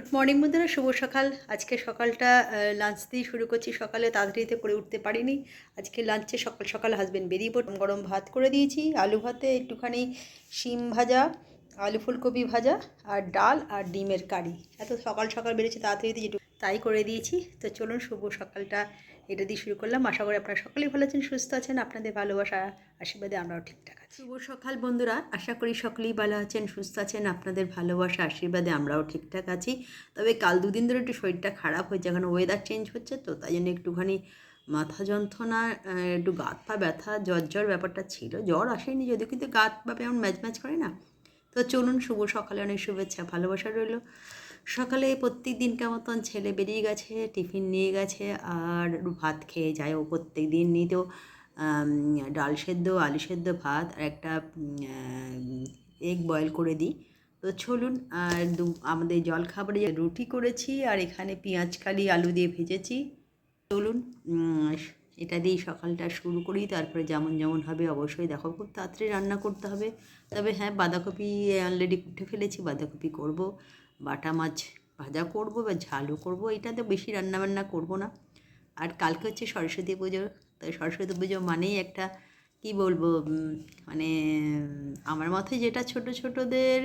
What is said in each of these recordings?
Good morning বন্ধুরা। শুভ সকাল। আজকে সকালটা লাঞ্চ দিয়ে শুরু করছি। সকালে তাড়াতাড়িতে করে উঠতে পারিনি। আজকে লাঞ্চে সকাল সকাল হাজব্যান্ড বেরিয়ে পড়, গরম ভাত করে দিয়েছি, আলু ভাতে একটুখানি শিম ভাজা, আলু ফুলকপি ভাজা, আর ডাল আর ডিমের কারি। এত সকাল সকাল বেরিয়েছি, তাড়াতাড়িতে যেটু তাই করে দিয়েছি। তো চলুন, শুভ সকালটা এটা দিয়ে শুরু করলাম। আশা করি আপনারা সকলেই ভালো আছেন, সুস্থ আছেন, আপনাদের ভালোবাসা, আশীর্বাদে আমরাও ঠিকঠাক আছি। শুভ সকাল বন্ধুরা। আশা করি সকলেই ভালো আছেন, সুস্থ আছেন, আপনাদের ভালোবাসা, আশীর্বাদে আমরাও ঠিকঠাক আছি। তবে কাল দুদিন ধরে একটু শরীরটা খারাপ হয়েছে, এখন ওয়েদার চেঞ্জ হচ্ছে তো, তাই জন্য একটুখানি মাথা যন্ত্রণা একটু গাত পা ব্যথা, জ্বর জ্বর ব্যাপারটা ছিল। জ্বর আসেনি যদিও, কিন্তু গাত পা এমন ম্যাচ ম্যাচ করে না। তো চলুন, শুভ সকালে অনেক শুভেচ্ছা, ভালোবাসা রইল। সকালে প্রত্যেক দিনকার মতন ছেলে বেরিয়ে গেছে, টিফিন নিয়ে গেছে আর ভাত খেয়ে যায় ও প্রত্যেক দিন নিতেও ডাল সেদ্ধ, আলু সেদ্ধ, ভাত আর একটা এগ বয়েল করে দিই। তো চলুন আর দু, আমাদের জল খাবারে রুটি করেছি আর এখানে পেঁয়াজ, কালি, আলু দিয়ে ভেজেছি। চলুন এটা দিয়েই সকালটা শুরু করি। তারপরে যেমন যেমন হবে অবশ্যই দেখো খুব তাড়াতাড়ি রান্না করতে হবে। তবে হ্যাঁ বাঁধাকপি অলরেডি কুটে ফেলেছি, বাঁধাকপি করব। বাটা মাছ ভাজা করব বা ঝালও করব, এটাতে বেশি রান্নাবান্না করব না। আর কালকে হচ্ছে সরস্বতী পুজো, তাই সরস্বতী পুজো মানেই একটা, কি বলব মানে আমার মতে যেটা ছোট ছোটদের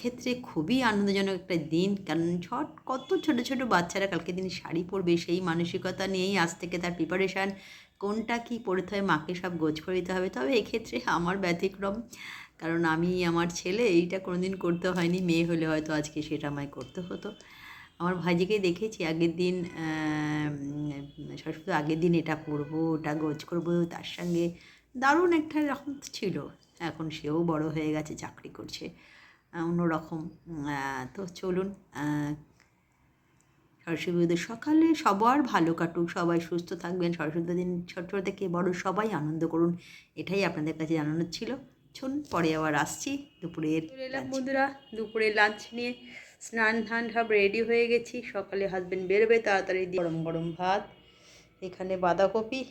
ক্ষেত্রে খুবই আনন্দজনক একটা দিন। কারণ ছট, কত ছোট ছোট বাচ্চারা কালকে দিন শাড়ি পরবে, সেই মানসিকতা নিয়েই আজ থেকে তার প্রিপারেশান কোনটা কি পড়তে হবে মাকে সব গোছ করে দিতে হবে। তবে এক্ষেত্রে আমার ব্যতিক্রম কারণ আমি, আমার ছেলে এইটা কোনোদিন করতে হয়নি, মেয়ে হলে হয়তো আজকে সেটা আমায় করতে হতো। আমার ভাইজিকে দেখেছি, আগের দিন সরস্বতী আগের দিন এটা পরবো ওটা গোজ করব, তার সঙ্গে দারুণ একটা রকম ছিল। এখন সেও বড় হয়ে গেছে, চাকরি করছে অন্যরকম তো চলুন সরস্বতী পুজোতে সকালে সবার ভালো কাটুক, সবাই সুস্থ থাকবেন, সরস্বতী দিন ছোট ছোট থেকে বড় সবাই আনন্দ করুন, এটাই আপনাদের কাছে জানানোর ছিল। চলুন পরে আবার আসছি দুপুরের এলাম বন্ধুরা দুপুরে লাঞ্চ নিয়ে স্নান ধান সব রেডি হয়ে গেছি। সকালে হাজবেন্ড বেরোবে তাড়াতাড়ি দিয়ে গরম গরম ভাত এখানে বাঁধাকপি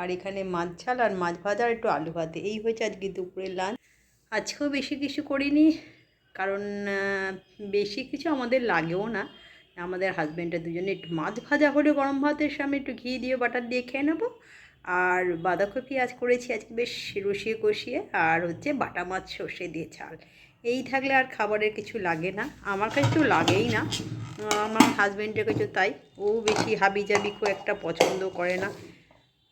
আর এখানে মাছ ঝাল আর মাছ ভাজা আর একটু আলু ভাতে। এই হয়েছে আজকে দুপুরের লাঞ্চ আজকেও বেশি কিছু করিনি কারণ বেশি কিছু আমাদের লাগেও না। আমাদের হাজব্যান্ডের দুজনে একটু মাছ ভাজা হলে গরম ভাতের সামনে একটু ঘি দিয়ে বাটার দিয়ে খেয়ে নেব। আর বাঁধাকপি আজ করেছি, আজকে বেশ রসিয়ে কষিয়ে, আর হচ্ছে বাটা মাছ সর্ষে দিয়ে ঝাল। এই থাকলে আর খাবারের কিছু লাগে না, আমার কাছে তো লাগেই না, আমার হাজব্যান্ডের কাছে তাই, ও বেশি হাবি জাবি খুব একটা পছন্দ করে না।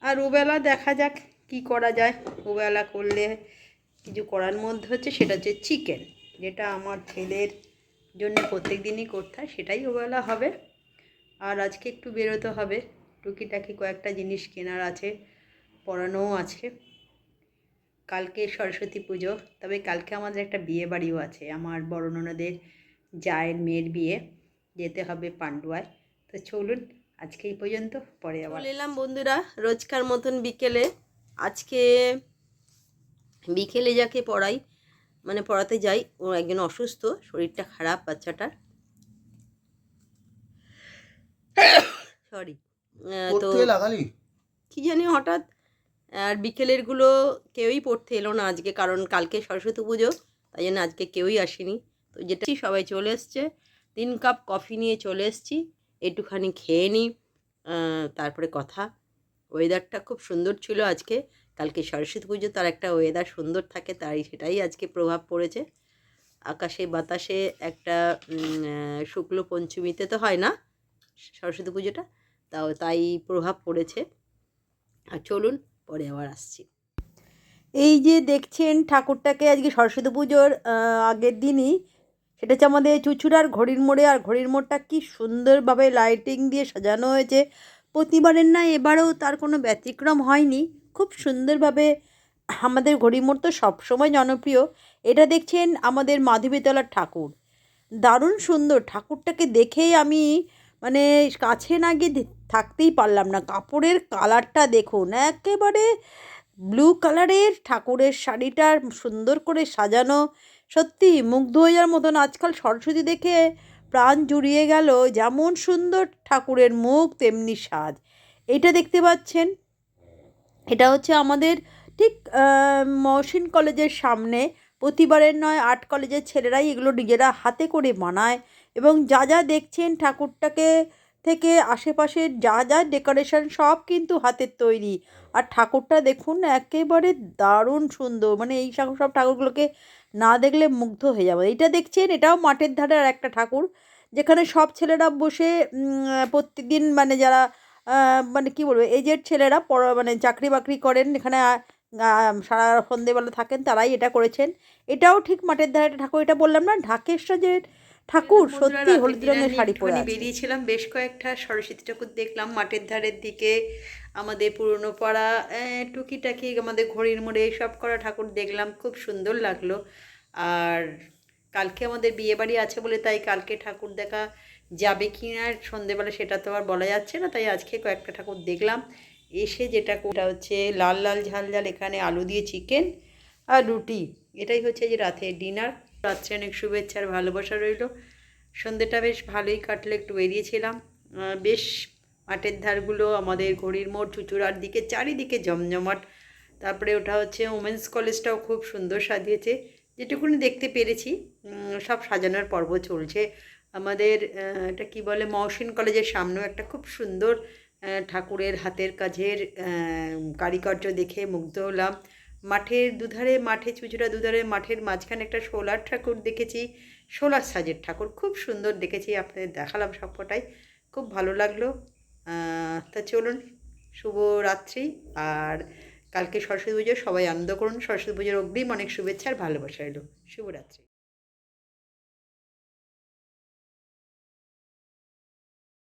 আর ওবেলা দেখা যাক কি করা যায়, ওবেলা করলে কিছু করার মধ্যে হচ্ছে সেটা হচ্ছে চিকেন যেটা আমার ছেলের জন্য প্রত্যেক দিনই করতে হয়, সেটাই ওবেলা হবে। আর আজকে একটু বেরোতে হবে। টুকিটাকি কয়েকটা জিনিস কেনার আছে পড়ানোও আছে। কালকে সরস্বতী পুজো, তবে কালকে আমাদের একটা বিয়ে বাড়িও আছে, আমার বড় ননদের জায়ের মেয়ের বিয়ে, যেতে হবে পান্ডুয়ায়। তো চলুন, আজকে এই পর্যন্ত, পরে আবার। এলাম বন্ধুরা, রোজকার মতন বিকেলে। আজকে বিকেলে যাকে পড়াই মানে পড়াতে যাই, ও একজন অসুস্থ, শরীরটা খারাপ বাচ্চাটার। সরি তো লাগালি? কি জানি হঠাৎ আর বিকেলেরগুলো কেউই পড়তে এলো না আজকে কারণ কালকে সরস্বতী পুজো তাই জন্য আজকে কেউই আসেনি। তো যেটা সবাই চলে এসছে। তিন কাপ কফি নিয়ে চলে এসছি একটুখানি খেয়ে নিই তারপরে কথা। ওয়েদারটা খুব সুন্দর ছিল আজকে। কালকে সরস্বতী পুজো তার একটা ওয়েদার সুন্দর থাকে তাই সেটাই আজকে প্রভাব পড়েছে। আকাশে বাতাসে একটা শুক্ল পঞ্চমীতে তো হয় না সরস্বতী পুজোটা? তাও তাই প্রভাব পড়েছে। আর চলুন, পরে আবার আসছি। এই যে দেখছেন ঠাকুরটাকে আজকে সরস্বতী পুজোর আগের দিনই, সেটা হচ্ছে আমাদের চুচুড়ার ঘড়ির মোড়ে। আর ঘড়ির মোড়টা কি সুন্দরভাবে লাইটিং দিয়ে সাজানো হয়েছে। প্রতিবারের না এবারেও তার কোনো ব্যতিক্রম হয়নি। খুব সুন্দরভাবে আমাদের ঘড়ির মোড় তো সবসময় জনপ্রিয়। এটা দেখছেন আমাদের মাধবীতলার ঠাকুর। দারুণ সুন্দর। ঠাকুরটাকে দেখেই আমি মানে কাছে না গিয়ে থাকতেই পারলাম না। কাপড়ের কালারটা দেখুন, একেবারে ব্লু কালারের ঠাকুরের শাড়িটা সুন্দর করে সাজানো। সত্যি মুগ্ধ হয়ে যাওয়ার মতন আজকাল সরস্বতী দেখে প্রাণ জুড়িয়ে গেল, যেমন সুন্দর ঠাকুরের মুখ, তেমনি সাজ। এটা দেখতে পাচ্ছেন? এটা হচ্ছে আমাদের ঠিক মহসিন কলেজের সামনে। প্রতিবারের নয়, আর্ট কলেজের ছেলেরাই এগুলো নিজেরা হাতে করে বানায়। এবং যা যা দেখছেন ঠাকুরটাকে থেকে আশেপাশের যা যা ডেকোরেশন সব কিন্তু হাতের তৈরি। আর ঠাকুরটা দেখুন একেবারে দারুণ সুন্দর। মানে এই সব ঠাকুরগুলোকে না দেখলে মুগ্ধ হয়ে যাব। এটা দেখছেন এটাও মাঠের ধারে আর একটা ঠাকুর যেখানে সব ছেলেরা বসে উম, প্রত্যেকদিন মানে যারা মানে কি বলব এজের ছেলেরা পড় মানে চাকরি বাকরি করেন এখানে সারা সন্ধেবেলা থাকেন তারাই এটা করেছেন। এটাও ঠিক মাঠের ধারে একটা ঠাকুর এটা বললাম না ঢাকেশ্বরের ঠাকুর সত্যি হলুদ রঙের শাড়ি পরে বেরিয়েছিলাম বেশ কয়েকটা সরস্বতী ঠাকুর দেখলাম মাঠের ধারের দিকে আমাদের পুরনো পাড়া টুকিটাকি আমাদের ঘড়ির মোড়ে সব করা ঠাকুর দেখলাম খুব সুন্দর লাগল। আর কালকে আমাদের বিয়ে বাড়ি আছে বলে তাই কালকে ঠাকুর দেখা যাবে কি না সন্ধেবেলা সেটা তো আর বলা যাচ্ছে না তাই আজকে কয়েকটা ঠাকুর দেখলাম। এসে যেটা ওটা হচ্ছে লাল লাল ঝাল ঝাল এখানে আলু দিয়ে চিকেন আর রুটি। এটাই হচ্ছে যে রাতের ডিনার রাত্রে অনেক শুভেচ্ছা আর ভালোবাসা রইল। সন্ধ্যেটা বেশ ভালোই কাটলো, একটু বেরিয়েছিলাম। বেশ মাঠের ধারগুলো, আমাদের ঘড়ির মোড়, চুচুড়ার দিকে, চারিদিকে জমজমাট। তারপরে ওটা হচ্ছে ওমেন্স কলেজটাও খুব সুন্দর সাজিয়েছে। যেটুকুনি দেখতে পেরেছি সব সাজানোর পর্ব চলছে। আমাদের এটা কি বলে, মহসিন কলেজের সামনেও একটা খুব সুন্দর ঠাকুরের হাতের কাজের কারিকর্য দেখে মুগ্ধ হলাম। মাঠের দুধারে মাঠে চুচুড়া দুধারে, মাঠের মাঝখানে একটা সোলার ঠাকুর দেখেছি। সোলার সাজের ঠাকুর, খুব সুন্দর দেখেছি, আপনাদের দেখালাম সবকটাই, খুব ভালো লাগল। তা চলুন, শুভ রাত্রি, আর কালকে সরস্বতী পুজো, সবাই আনন্দ করুন, সরস্বতী পুজোর অগ্রিম অনেক শুভেচ্ছা আর ভালোবাসা এলো। শুভরাত্রি